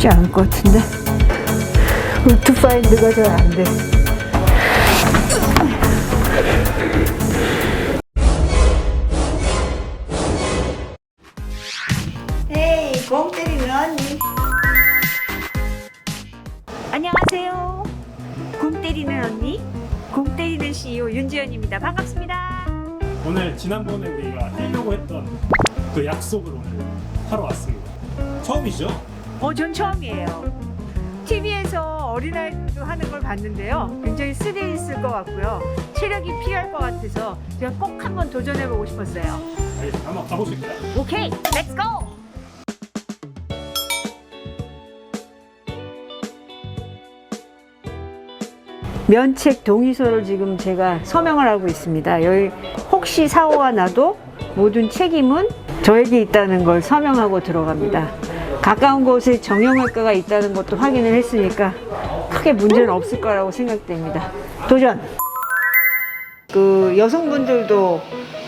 쉽지 않을 것 같은데 루트 파인드가 잘 안 돼. 헤이 공 때리는 언니 안녕하세요 공 때리는 언니 공 때리는 CEO 윤지연입니다 반갑습니다 오늘 지난번에 우리가 하려고 했던 그 약속을 오늘 하러 왔습니다. 처음이죠? 어, 전 처음이에요. TV에서 어린아이들도 하는 걸 봤는데요. 굉장히 스릴 있을 것 같고요. 체력이 필요할 것 같아서 제가 꼭 한번 도전해보고 싶었어요. 알겠습니다. 한번 가보실까요? 오케이, 렛츠 고! 면책 동의서를 지금 제가 서명을 하고 있습니다. 여기 혹시 사고가 나도 모든 책임은 저에게 있다는 걸 서명하고 들어갑니다. 가까운 곳에 정형외과가 있다는 것도 확인을 했으니까 크게 문제는 없을 거라고 생각됩니다. 도전! 그 여성분들도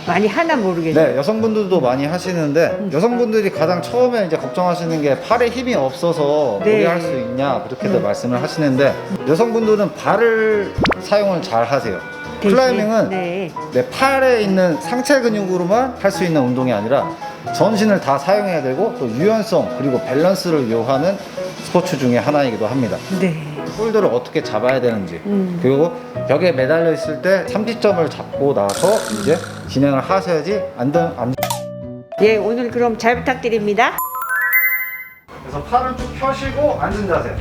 많이 하나 모르겠네요. 네, 여성분들도 많이 하시는데 여성분들이 가장 처음에 이제 걱정하시는 게 팔에 힘이 없어서 네. 무리할 수 있냐 그렇게들 말씀을 하시는데 여성분들은 발을 사용을 잘 하세요. 클라이밍은 네. 내 팔에 있는 상체 근육으로만 할 수 있는 운동이 아니라 전신을 다 사용해야 되고 또 유연성 그리고 밸런스를 요하는 스포츠 중에 하나이기도 합니다. 네. 홀드를 어떻게 잡아야 되는지 음. 그리고 벽에 매달려 있을 때 삼지점을 잡고 나서 이제 진행을 하셔야지 안전 안 예, 오늘 그럼 잘 부탁드립니다. 그래서 팔을 쭉 펴시고 앉은 자세.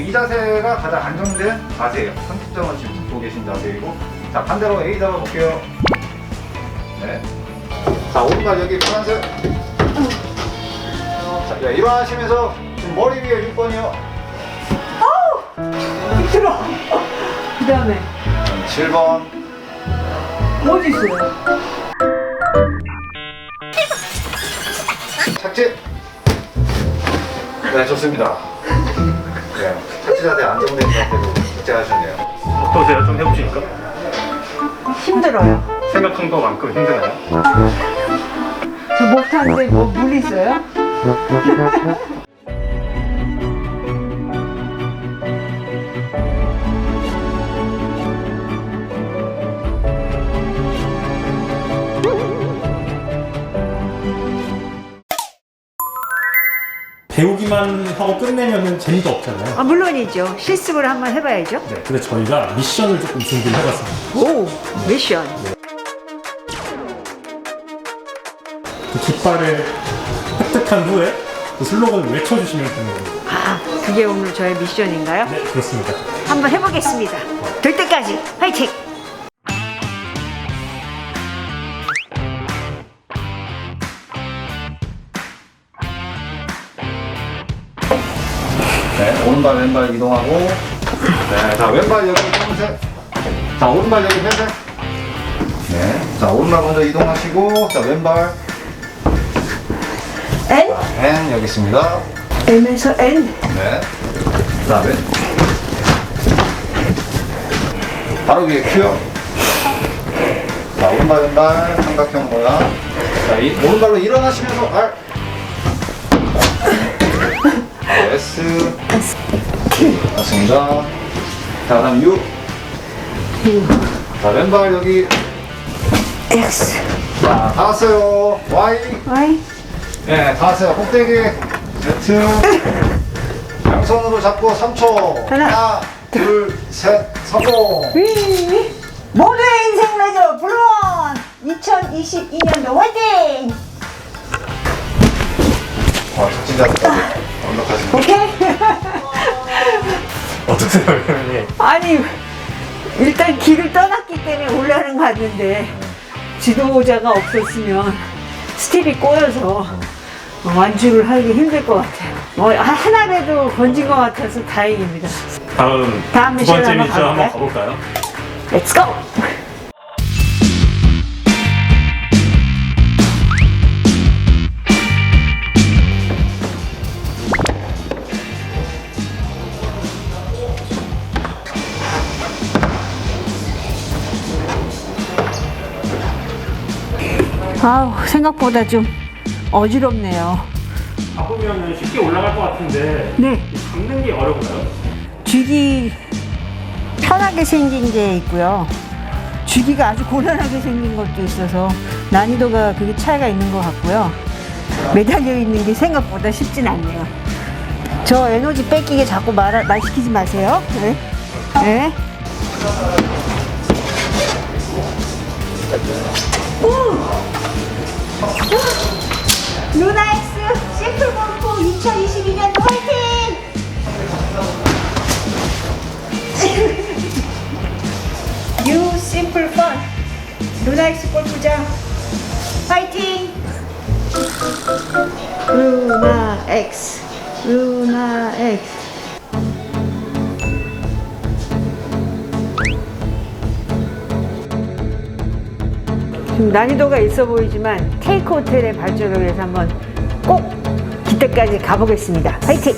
이 자세가 가장 안정된 자세예요. 30점을 지금 잡고 계신 자세이고. 자, 반대로 A 잡아볼게요. 네. 자, 오른발 여기 파란색. 자, 네, 일어나시면서 지금 머리 위에 6번이요. 들어. 그 다음에 7번. 어디 있어요? 착지. 네, 좋습니다. 네, 착지 자세 안정된 자세로 착지하셨네요. 어떠세요? 좀 해보시니까? 힘들어요. 생각한 것만큼 힘드나요? 저 못하는데 뭐 물 있어요? 배우기만 하고 끝내면 재미가 없잖아요. 아, 물론이죠. 실습을 한번 해봐야죠. 네, 그래서 저희가 미션을 조금 준비를 해봤습니다. 오, 미션. 그 깃발을 획득한 후에 그 슬로건을 외쳐주시면 되는 겁니다. 아, 그게 오늘 저의 미션인가요? 네, 그렇습니다. 한번 해보겠습니다. 될 때까지 화이팅! 네, 오른발 왼발 이동하고 네, 자 왼발 여기 검은색 자 오른발 여기 회색 네, 자 오른발 먼저 이동하시고 자 왼발 N, N 여기 있습니다 M에서 N. 네, 자 왼. 바로 위에 Q요 자 오른발 왼발 삼각형 모양 자 이, 오른발로 일어나시면서 R S 맞습니다 자 그다음 U 자 왼발 여기 X, 자, 다 왔어요. Y. Y. 네, 다 왔어요. 꼭대기. Z. 양손으로 잡고 3초. 하나. 둘, 셋, 성공. 위. 모두의 인생 레저 블론 2022년도 화이팅! 와, 적진자까지 완벽하십니다. 오케이? 어떠세요, 회원님? 아니 일단 길을 떠났기 때문에 올라는 갔는데 지도자가 없었으면 스텝이 꼬여서 완주를 하기 힘들 것 같아요. 뭐 하나라도 건진 것 같아서 다행입니다. 다음, 다음 두 번째 미션 한번 미션 한번 가볼까요? 가볼까요? 렛츠 고! 아우 생각보다 좀 어지럽네요. 잡으면 쉽게 올라갈 것 같은데 네. 잡는 게 어려운가요? 쥐기 편하게 생긴 게 있고요. 쥐기가 아주 곤란하게 생긴 것도 있어서 난이도가 그게 차이가 있는 것 같고요. 매달려 있는 게 생각보다 쉽진 않네요. 저 에너지 뺏기게 자꾸 말, 말 시키지 마세요. 네. 네. 루나엑스 심플 골프 2022년 화이팅! 유 심플 펀 루나엑스 골프장 파이팅! 루나엑스 루나엑스 좀 난이도가 있어 보이지만 테이크 호텔의 발전을 위해서 한번 꼭 기대까지 가보겠습니다. 파이팅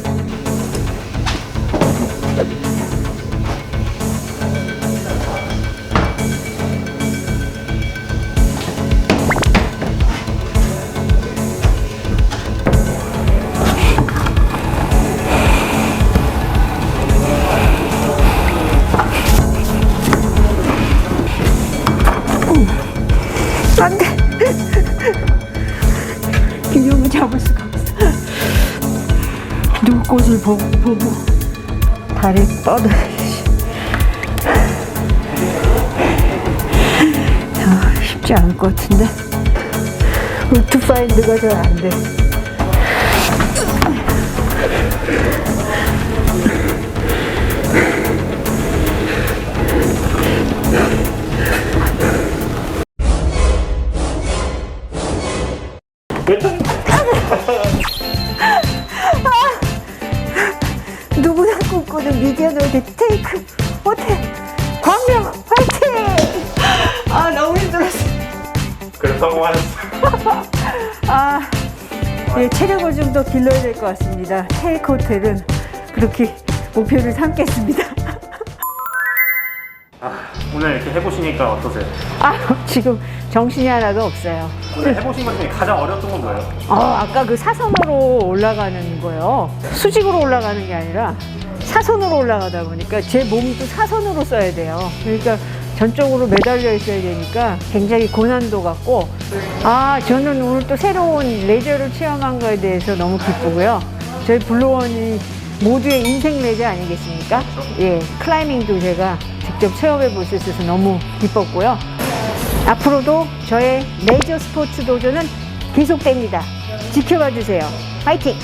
안돼. 균형을 잡을 수가 없어. 눈꽃을 보고 보고 다리 뻗어. 아, 쉽지 않을 것 같은데. 루트 파인드가 잘 안 돼 메탄 누구나 꿈꾸는 미디어 노드 테이크 호텔 광명 화이팅 아 너무 힘들었어 그래서 성공하셨어요. 아, 예, 체력을 좀 더 길러야 될 것 같습니다. 테이크 호텔은 그렇게 목표를 삼겠습니다. 오늘 이렇게 해보시니까 어떠세요? 아, 지금 정신이 하나도 없어요. 오늘 해보신 것 중에 가장 어려웠던 건 뭐예요? 아, 아까 그 사선으로 올라가는 거요. 수직으로 올라가는 게 아니라 사선으로 올라가다 보니까 제 몸도 사선으로 써야 돼요. 그러니까 전적으로 매달려 있어야 되니까 굉장히 고난도 같고, 아, 저는 오늘 또 새로운 레저를 체험한 거에 대해서 너무 기쁘고요. 저희 블루원이 모두의 인생 레저 아니겠습니까? 예, 클라이밍도 제가 직접 체험해 볼 수 있어서 너무 기뻤고요. 앞으로도 저의 레저 스포츠 도전은 계속됩니다. 지켜봐 주세요. 파이팅!